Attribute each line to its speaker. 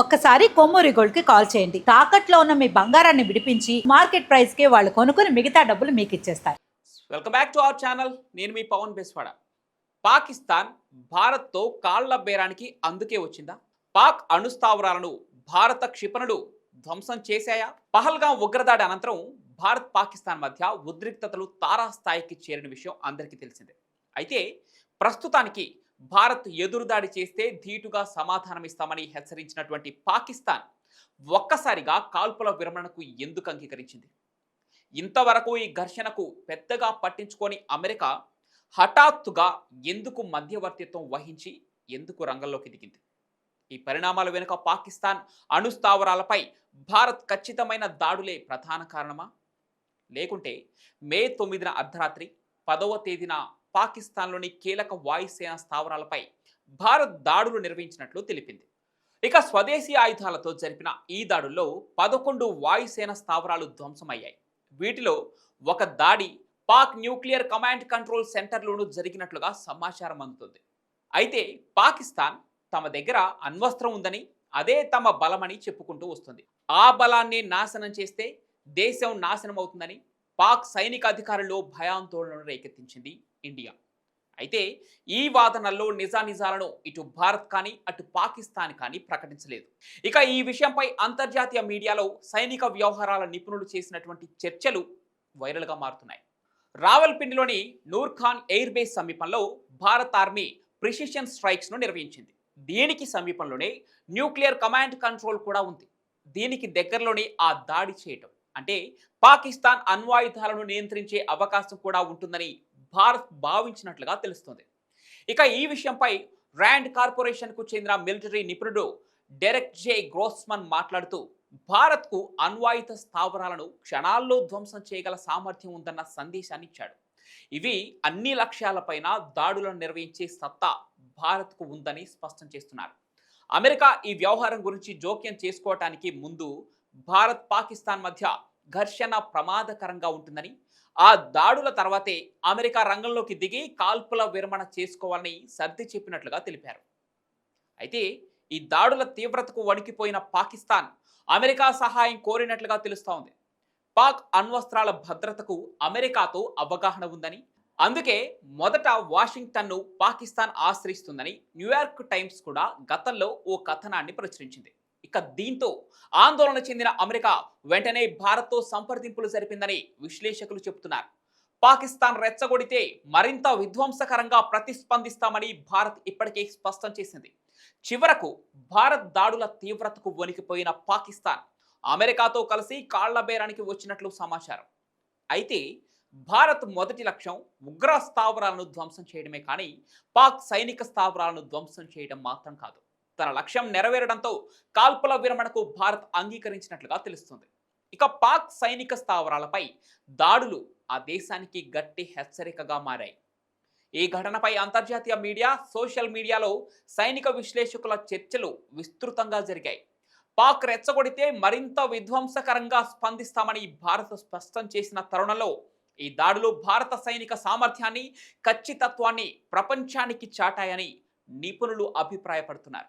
Speaker 1: ఒక్కసారి కొమ్మూరి గోల్డ్కి కాల్ చేయండి. తాకట్లో ఉన్న మీ బంగారాన్ని విడిపించి మార్కెట్ ప్రైస్కి వాళ్ళు కొనుక్కుని మిగతా డబ్బులు మీకు ఇచ్చేస్తారు.
Speaker 2: Welcome back to our channel. నేను మీ పవన్ బెస్వాడ. పాకిస్తాన్ భారత్తో కాళ్ళ బేరానికి అందుకే వచ్చిందా? పాక్ అణుస్థావరాలను భారత క్షిపణులు ధ్వంసం చేశాయా? పహల్గాం ఉగ్రదాడి అనంతరం భారత్ పాకిస్తాన్ మధ్య ఉద్రిక్తతలు తారాస్థాయికి చేరిన విషయం అందరికీ తెలిసిందే. అయితే ప్రస్తుతానికి భారత్ ఎదురుదాడి చేస్తే ధీటుగా సమాధానమిస్తామని హెచ్చరించినటువంటి పాకిస్తాన్ ఒక్కసారిగా కాల్పుల విరమణకు ఎందుకు అంగీకరించింది? ఇంతవరకు ఈ ఘర్షణకు పెద్దగా పట్టించుకొని అమెరికా హఠాత్తుగా ఎందుకు మధ్యవర్తిత్వం వహించి ఎందుకు రంగంలోకి దిగింది? ఈ పరిణామాల వెనుక పాకిస్తాన్ అణుస్థావరాలపై భారత్ ఖచ్చితమైన దాడులే ప్రధాన కారణమా? లేకుంటే మే తొమ్మిదిన అర్ధరాత్రి పదవ తేదీన పాకిస్తాన్లోని కీలక వాయుసేన స్థావరాలపై భారత్ దాడులు నిర్వహించినట్లు తెలిపింది. ఇక స్వదేశీ ఆయుధాలతో జరిపిన ఈ దాడుల్లో పదకొండు వాయుసేన స్థావరాలు ధ్వంసమయ్యాయి. వీటిలో ఒక దాడి పాక్ న్యూక్లియర్ కమాండ్ కంట్రోల్ సెంటర్లోనూ జరిగినట్లుగా సమాచారం అందుతుంది. అయితే పాకిస్తాన్ తమ దగ్గర అణ్వస్త్రం ఉందని అదే తమ బలమని చెప్పుకుంటూ వస్తుంది. ఆ బలాన్ని నాశనం చేస్తే దేశం నాశనం అవుతుందని పాక్ సైనిక అధికారుల్లో భయాందోళనను రేకెత్తించింది ఇండియా. అయితే ఈ వాదనల్లో నిజానిజాలను ఇటు భారత్ కానీ అటు పాకిస్తాన్ కానీ ప్రకటించలేదు. ఇక ఈ విషయంపై అంతర్జాతీయ మీడియాలో సైనిక వ్యవహారాల నిపుణులు చేసినటువంటి చర్చలు వైరల్గా మారుతున్నాయి. రావల్పిండిలోని నూర్ఖాన్ ఎయిర్ బేస్ సమీపంలో భారత్ ఆర్మీ ప్రిసిషన్ స్ట్రైక్స్ను నిర్వహించింది. దీనికి సమీపంలోనే న్యూక్లియర్ కమాండ్ కంట్రోల్ కూడా ఉంది. దీనికి దగ్గరలోనే ఆ దాడి చేయటం. అంటే పాకిస్తాన్ అణ్వాయుధాలను నియంత్రించే అవకాశం కూడా ఉంటుందని భారత్ భావించినట్లుగా తెలుస్తుంది. ఇక ఈ విషయంపై ర్యాండ్ కార్పొరేషన్కు చెందిన మిలిటరీ నిపుణుడు డెరెక్ జే గ్రోస్మన్ మాట్లాడుతూ భారత్కు అన్వాయిత స్థావరాలను క్షణాల్లో ధ్వంసం చేయగల సామర్థ్యం ఉందన్న సందేశాన్ని ఇచ్చాడు. ఇవి అన్ని లక్ష్యాలపైన దాడులను నిర్వహించే సత్తా భారత్కు ఉందని స్పష్టం చేస్తున్నారు. అమెరికా ఈ వ్యవహారం గురించి జోక్యం చేసుకోవటానికి ముందు భారత్ పాకిస్తాన్ మధ్య ఘర్షణ ప్రమాదకరంగా ఉంటుందని ఆ దాడుల తర్వాతే అమెరికా రంగంలోకి దిగి కాల్పుల విరమణ చేసుకోవాలని సర్ది చెప్పినట్లుగా తెలిపారు. అయితే ఈ దాడుల తీవ్రతకు వణికిపోయిన పాకిస్తాన్ అమెరికా సహాయం కోరినట్లుగా తెలుస్తోంది పాక్ అణ్వస్త్రాల భద్రతకు అమెరికాతో అవగాహన ఉందని అందుకే మొదట వాషింగ్టన్ను పాకిస్తాన్ ఆశ్రయిస్తుందని న్యూయార్క్ టైమ్స్ కూడా గతంలో ఓ కథనాన్ని ప్రచురించింది. ఇక దీంతో ఆందోళన చెందిన అమెరికా వెంటనే భారత్తో సంప్రదింపులు జరిపిందని విశ్లేషకులు చెబుతున్నారు. పాకిస్తాన్ రెచ్చగొడితే మరింత విధ్వంసకరంగా ప్రతిస్పందిస్తామని భారత్ ఇప్పటికే స్పష్టం చేసింది. చివరకు భారత్ దాడుల తీవ్రతకు వణికిపోయిన పాకిస్తాన్ అమెరికాతో కలిసి కాళ్ళ బేరానికి వచ్చినట్లు సమాచారం. అయితే భారత్ మొదటి లక్ష్యం ఉగ్ర స్థావరాలను ధ్వంసం చేయడమే కానీ పాక్ సైనిక స్థావరాలను ధ్వంసం చేయడం మాత్రం కాదు. తన లక్ష్యం నెరవేరడంతో కాల్పుల విరమణకు భారత్ అంగీకరించినట్లుగా తెలుస్తుంది. ఇక పాక్ సైనిక స్థావరాలపై దాడులు ఆ దేశానికి గట్టి హెచ్చరికగా మారాయి. ఈ ఘటనపై అంతర్జాతీయ మీడియా సోషల్ మీడియాలో సైనిక విశ్లేషకుల చర్చలు విస్తృతంగా జరిగాయి. పాక్ రెచ్చగొడితే మరింత విధ్వంసకరంగా స్పందిస్తామని భారత్ స్పష్టం చేసిన తరుణంలో ఈ దాడులు భారత సైనిక సామర్థ్యాన్ని ఖచ్చితత్వాన్ని ప్రపంచానికి చాటాయని నిపుణులు అభిప్రాయపడుతున్నారు.